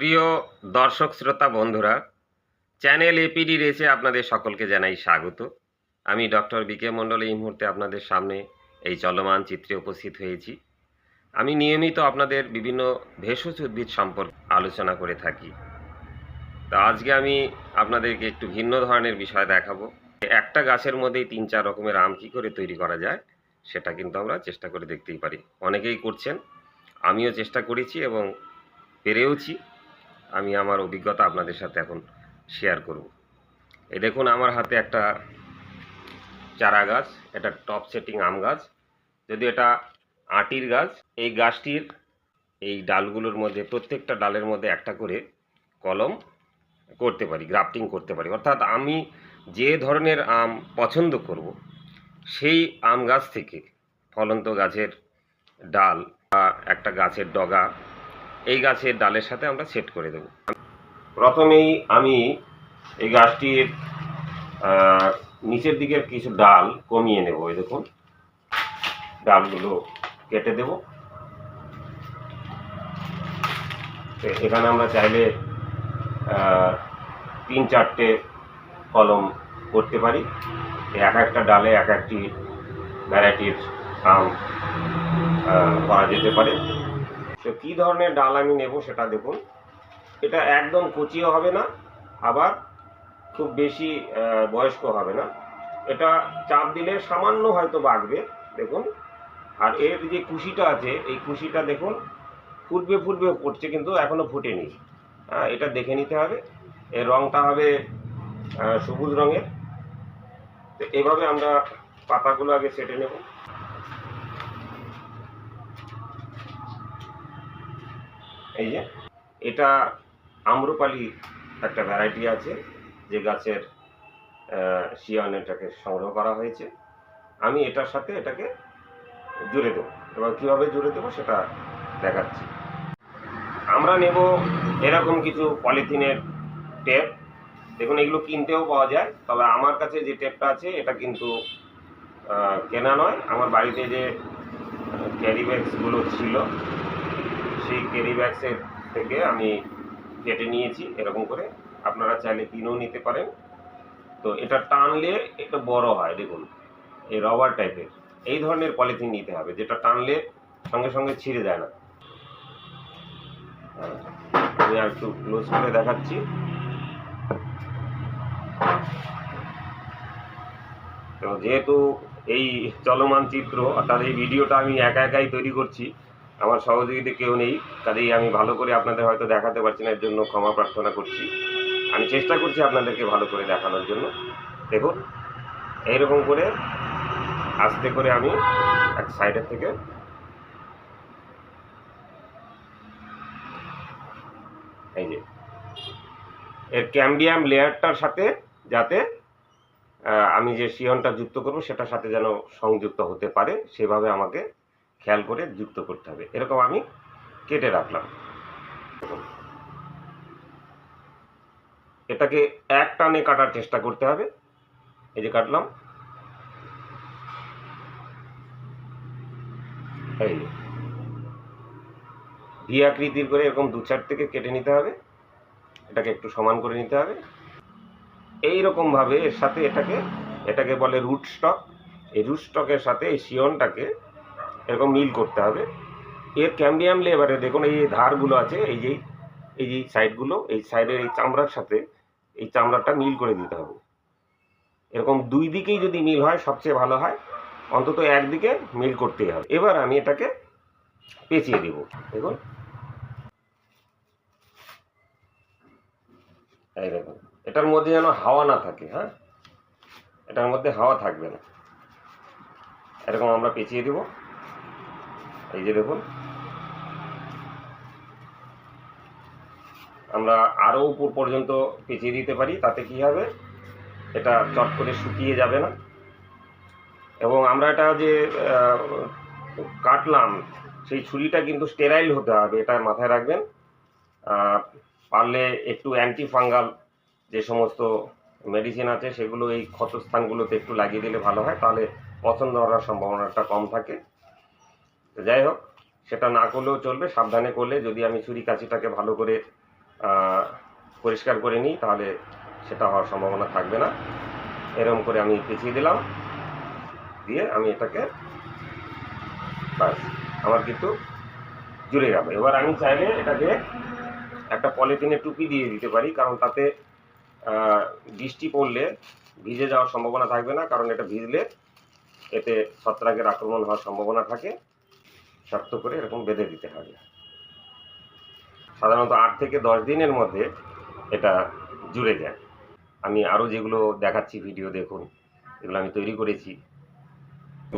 প্রিয় দর্শক শ্রোতা বন্ধুরা, চ্যানেল এপিডি রেসে আপনাদের সকলকে জানাই স্বাগত। আমি ডক্টর বিকে মণ্ডল এই মুহূর্তে আপনাদের সামনে এই চলমান চিত্রে উপস্থিত হয়েছি। আমি নিয়মিত আপনাদের বিভিন্ন ভেষজ উদ্ভিদ সম্পর্কে আলোচনা করে থাকি। তো আজকে আমি আপনাদেরকে একটু ভিন্ন ধরনের বিষয় দেখাবো। একটা গাছের মধ্যেই তিন চার রকমের আম কী করে তৈরি করা যায়, সেটা কিন্তু আমরা চেষ্টা করে দেখতেই পারি। অনেকেই করছেন, আমিও চেষ্টা করেছি এবং পেরেওছি। আমি আমার অভিজ্ঞতা আপনাদের সাথে এখন শেয়ার করব। এ দেখুন, আমার হাতে একটা চারা গাছ, এটা টপ সেটিং আম গাছ। যদি এটা আটির গাছ, এই গাছটির এই ডালগুলোর মধ্যে, প্রত্যেকটা ডালের মধ্যে একটা করে কলম করতে পারি গ্রাফটিং করতে পারি। অর্থাৎ আমি যে ধরনের আম পছন্দ করব, সেই আম গাছ থেকে ফলন্ত গাছের ডাল বা একটা গাছের ডগা এই গাছের ডালের সাথে আমরা সেট করে দেব। প্রথমেই আমি এই গাছটির নিচের দিকের কিছু ডাল কমিয়ে নেব, এই দেখুন। ডালগুলো কেটে দেব। এখানে আমরা চাইলে তিন চারটে কলম করতে পারি। এক একটা ডালে এক একটি ভ্যারাইটির আম করা যেতে পারে। তো কী ধরনের ডাল আমি নেব সেটা দেখুন। এটা একদম কচিও হবে না, আবার খুব বেশি বয়স্ক হবে না। এটা চাপ দিলে সামান্য হয়তো বাগবে দেখুন। আর এর যে কুশিটা আছে, এই কুশিটা দেখুন, ফুটবে ফুটবে পড়ছে কিন্তু এখনও ফুটেনি। হ্যাঁ এটা দেখে নিতে হবে। এর রংটা হবে সবুজ রঙের। তো এভাবে আমরা পাতাগুলো আগে সেটে নেব। এই যে, এটা আম্রপালি একটা ভ্যারাইটি আছে, যে গাছের শিয়ান এটাকে সংগ্রহ করা হয়েছে। আমি এটার সাথে এটাকে জুড়ে দেবো এবার কীভাবে জুড়ে দেবো সেটা দেখাচ্ছি। আমরা নেব এরকম কিছু পলিথিনের টেপ দেখুন, এগুলো কিনতেও পাওয়া যায়, তবে আমার কাছে যে টেপটা আছে, এটা কিন্তু কেনা নয়। আমার বাড়িতে যে ক্যারি ব্যাগসগুলো ছিল সেই ক্যারি ব্যাগসের থেকে আমি কেটে নিয়েছি, এরকম করে। আপনারা চাইলে কিনেও নিতে পারেন। তো এটা টানলে একটু বড় হয়, দেখুন। এই রবার টাইপের এই ধরনের পলিথিন নিতে হবে, যেটা টানলে সঙ্গে সঙ্গে ছিঁড়ে যায় না। আমি আর একটু ক্লোজ করে দেখাচ্ছি। তো যেহেতু এই চলমান চিত্র, অর্থাৎ এই ভিডিওটা আমি একা একাই তৈরি করছি আমার সহযোগিতা কেউ নেই কাজেই আমি ভালো করে আপনাদের হয়তো দেখাতে পারছি না, এর জন্য ক্ষমা প্রার্থনা করছি। আমি চেষ্টা করছি আপনাদেরকে ভালো করে দেখানোর জন্য। দেখুন, এইরকম করে আস্তে করে আমি এক সাইডের থেকে এই যে, এর ক্যাম্বিয়াম লেয়ারটার সাথে যাতে আমি যে শিয়নটা যুক্ত করব, সেটার সাথে যেন সংযুক্ত হতে পারে, সেভাবে আমাকে খেয়াল করে যুক্ত করতে হবে। এরকম আমি কেটে রাখলাম। এটাকে এক টানে কাটার চেষ্টা করতে হবে। এই যে কাটলাম। এই। ভি আকৃতির করে এরকম দু চার থেকে কেটে নিতে হবে। এটাকে একটু সমান করে নিতে হবে। এই রকম ভাবে এর সাথে এটাকে এটাকে বলে রুট স্টক এই রুট স্টকের সাথে এই শিয়নটাকে এরকম মিল করতে হবে। এর ক্যাম্বিয়াম লেবারে দেখুন, এই ধারগুলো আছে, এই যে এই যে সাইডগুলো, এই সাইডের এই চামড়ার সাথে এই চামড়াটা মিল করে দিতে হবে। এরকম দুই দিকেই যদি মিল হয়, সবচেয়ে ভালো হয়। অন্তত একদিকে মিল করতেই হবে। এবার আমি এটাকে পেঁচিয়ে দেব। দেখুন। এই দেখুন, এটার মধ্যে যেন হাওয়া না থাকে হ্যাঁ? এটার মধ্যে হাওয়া থাকবে না। এরকম আমরা পেঁচিয়ে দেব। এই যে দেখুন। আমরা আরও উপর পর্যন্ত পেঁচিয়ে দিতে পারি, তাতে কি হবে? এটা চট করে শুকিয়ে যাবে না। এবং আমরা এটা যে কাটলাম, সেই ছুরিটা কিন্তু স্টেরাইল হতে হবে, এটা মাথায় রাখবেন। পারলে একটু অ্যান্টি ফাঙ্গাল যে সমস্ত মেডিসিন আছে, সেগুলো এই ক্ষতস্থানগুলোতে একটু লাগিয়ে দিলে ভালো হয়, তাহলে পছন্দ হওয়ার সম্ভাবনাটা কম থাকে। তো যাই হোক, সেটা না করলেও চলবে, সাবধানে করলে যদি আমি ছুরি কাছিটাকে ভালো করে পরিষ্কার করে নিই, তাহলে সেটা হওয়ার সম্ভাবনা থাকবে না। এরকম করে আমি পেঁচিয়ে দিলাম, দিয়ে আমি এটাকে আমার কিন্তু জুড়ে গেল। এবার আমি চাইলে এটাকে একটা পলিথিনে টুপি দিয়ে দিতে পারি, কারণ তাতে বৃষ্টি পড়লে ভিজে যাওয়ার সম্ভাবনা থাকবে না, কারণ এটা ভিজলে এতে ছত্রাকের আক্রমণ হওয়ার সম্ভাবনা থাকে। শক্ত করে এরকম বেঁধে দিতে হবে। সাধারণত আট থেকে দশ দিনের মধ্যে এটা জুড়ে যায়। আমি আরও যেগুলো দেখাচ্ছি, ভিডিও দেখুন, এগুলো আমি তৈরি করেছি।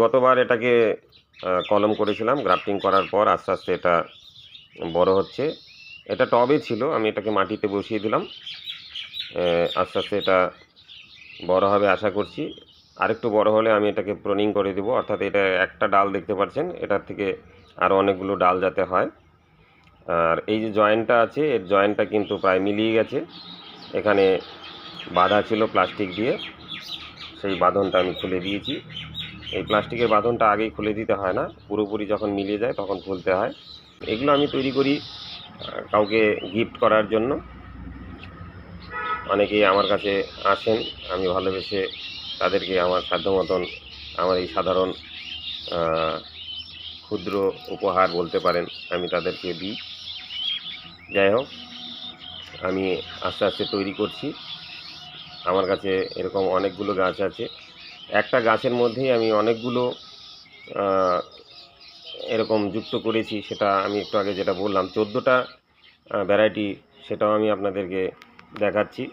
গতবার এটাকে কলম করেছিলাম, গ্রাফটিং করার পর আস্তে আস্তে এটা বড় হচ্ছে। এটা টবে ছিল, আমি এটাকে মাটিতে বসিয়ে দিলাম। আস্তে আস্তে এটা বড় হবে আশা করছি। আরেকটু বড় হলে আমি এটাকে প্রনিং করে দেবো। অর্থাৎ এটা একটা ডাল দেখতে পাচ্ছেন, এটার থেকে আরও অনেকগুলো ডাল যাতে হয়। আর এই যে জয়েন্টটা আছে, এর জয়েন্টটা কিন্তু প্রায় মিলিয়ে গেছে। এখানে বাঁধা ছিল প্লাস্টিক দিয়ে। সেই বাঁধনটা আমি খুলে দিয়েছি। এই প্লাস্টিকের বাঁধনটা আগেই খুলে দিতে হয় না। পুরোপুরি যখন মিলিয়ে যায় তখন খুলতে হয়। এগুলো আমি তৈরি করি কাউকে গিফট করার জন্য। অনেকেই আমার কাছে আসেন, আমি ভালোবেসে তাদেরকে আমার সাধ্য মতন আমার এই সাধারণ ক্ষুদ্র উপহার বলতে পারেন, আমি তাদেরকে দিই। যাই হোক, আমি আস্তে আস্তে তৈরি করছি। আমার কাছে এরকম অনেকগুলো গাছ আছে। একটা গাছের মধ্যেই আমি অনেকগুলো এরকম যুক্ত করেছি, সেটা আমি একটু আগে যেটা বললাম। চোদ্দোটা ভ্যারাইটি সেটাও আমি আপনাদেরকে দেখাচ্ছি।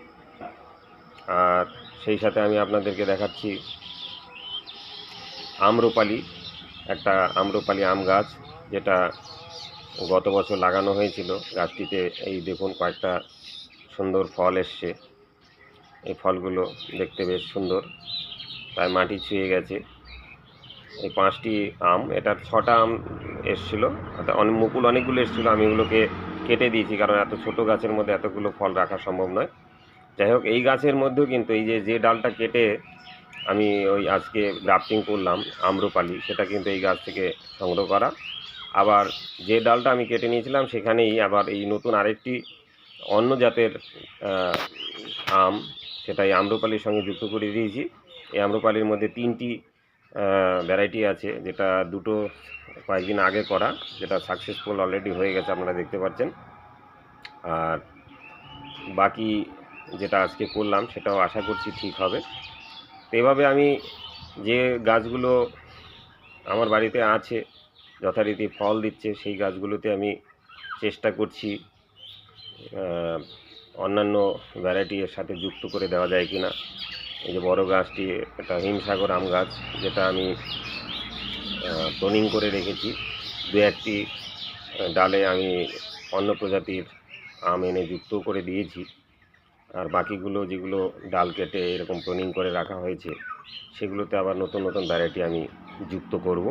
আর সেই সাথে আমি আপনাদেরকে দেখাচ্ছি আম্রপালি। একটা আম্রপালি আম গাছ, যেটা গত বছর লাগানো হয়েছিল। গাছটিতে এই দেখুন কয়েকটা সুন্দর ফল এসছে। এই ফলগুলো দেখতে বেশ সুন্দর। তাই মাটি ছুঁয়ে গেছে। এই পাঁচটি আম, এটার ছটা আম এসছিল। অর্থাৎ অনেক মুকুল অনেকগুলো এসেছিল। আমি এগুলোকে কেটে দিয়েছি, কারণ এত ছোট গাছের মধ্যে এতগুলো ফল রাখা সম্ভব নয়। যাই হোক, এই গাছের মধ্যেও কিন্তু এই যে যে ডালটা কেটে আমি ওই আজকে গ্রাফটিং করলাম আম্রপালি, সেটা কিন্তু এই গাছ থেকে সংগ্রহ করা। আবার যে ডালটা আমি কেটে নিয়েছিলাম, সেখানেই আবার এই নতুন আরেকটি অন্য জাতের আম সেটা এই আম্রপালির সঙ্গে যুক্ত করে দিয়েছি। এই আম্রপালির মধ্যে তিনটি ভ্যারাইটি আছে, যেটা দুটো কয়েকদিন আগে করা, যেটা সাকসেসফুল অলরেডি হয়ে গেছে, আপনারা দেখতে পাচ্ছেন। আর বাকি যেটা আজকে করলাম, সেটাও আশা করছি ঠিক হবে। তো এভাবে আমি যে গাছগুলো আমার বাড়িতে আছে, যথারীতি ফল দিচ্ছে, সেই গাছগুলোতে আমি চেষ্টা করছি অন্যান্য ভ্যারাইটি এর সাথে যুক্ত করে দেওয়া যায় কি না এই যে বড় গাছটি, এটা হিমসাগর আম গাছ, যেটা আমি ক্লোনিং করে রেখেছি। দু একটি ডালে আমি অন্য প্রজাতির আম এনে যুক্ত করে দিয়েছি। আর বাকিগুলো যেগুলো ডাল কেটে এরকম ক্লোনিং করে রাখা হয়েছে, সেগুলোতে আবার নতুন নতুন ভ্যারাইটি আমি যুক্ত করব।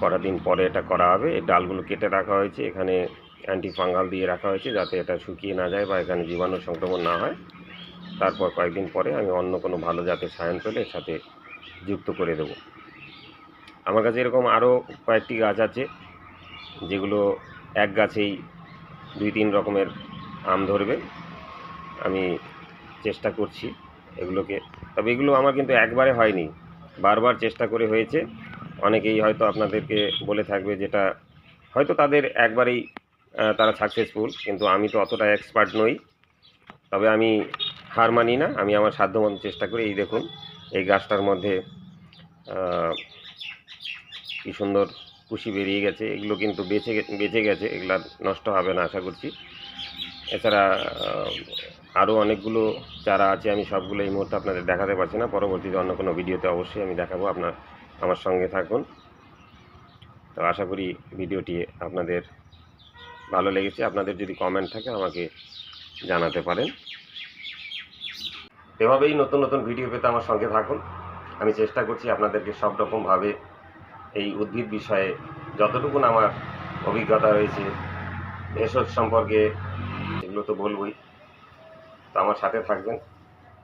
কটা দিন পরে এটা করা হবে। এই ডালগুলো কেটে রাখা হয়েছে, এখানে অ্যান্টি ফাঙ্গাল দিয়ে রাখা হয়েছে যাতে এটা শুকিয়ে না যায় বা এখানে জীবাণু সংক্রমণ না হয়। তারপর কয়েকদিন পরে আমি অন্য কোনো ভালো জাতের সায়ন পেলে এর সাথে যুক্ত করে দেব। আমার কাছে এরকম আরও কয়েকটি গাছ আছে, যেগুলো এক গাছেই দুই তিন রকমের আম ধরবে। আমি চেষ্টা করছি এগুলোকে। তবে এগুলো আমার কিন্তু একবারে হয়নি। বারবার চেষ্টা করে হয়েছে। অনেকেই হয়তো আপনাদেরকে বলে থাকবে যেটা হয়তো তাদের একবারেই তারা সাকসেসফুল কিন্তু আমি তো অতটা এক্সপার্ট নই। তবে আমি হার মানি না, আমি আমার সাধ্যমতো চেষ্টা করি। এই দেখুন, এই গাছটার মধ্যে কি সুন্দর কুশি বেরিয়ে গেছে। এগুলো কিন্তু বেঁচে বেঁচে গেছে। এগুলা নষ্ট হবে না, আশা করছি। এছাড়া আরও অনেকগুলো চারা আছে, আমি সবগুলো এই মুহূর্তে আপনাদের দেখাতে পারছি না। পরবর্তীতে অন্য কোনো ভিডিওতে অবশ্যই আমি দেখাবো। আপনার, আমার সঙ্গে থাকুন। তো আশা করি ভিডিওটি আপনাদের ভালো লেগেছে। আপনাদের যদি কমেন্ট থাকে, আমাকে জানাতে পারেন। এভাবেই নতুন নতুন ভিডিও পেতে আমার সঙ্গে থাকুন। আমি চেষ্টা করছি আপনাদেরকে সব রকমভাবে এই উদ্ভিদ বিষয়ে যতটুকুন আমার অভিজ্ঞতা রয়েছে, ভেষজ সম্পর্কে এগুলো তো বলবই। তো আমার সাথে থাকবেন।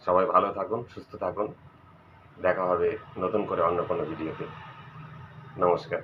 সবাই ভালো থাকুন, সুস্থ থাকুন। দেখা হবে নতুন করে অন্য কোনো ভিডিওতে। নমস্কার।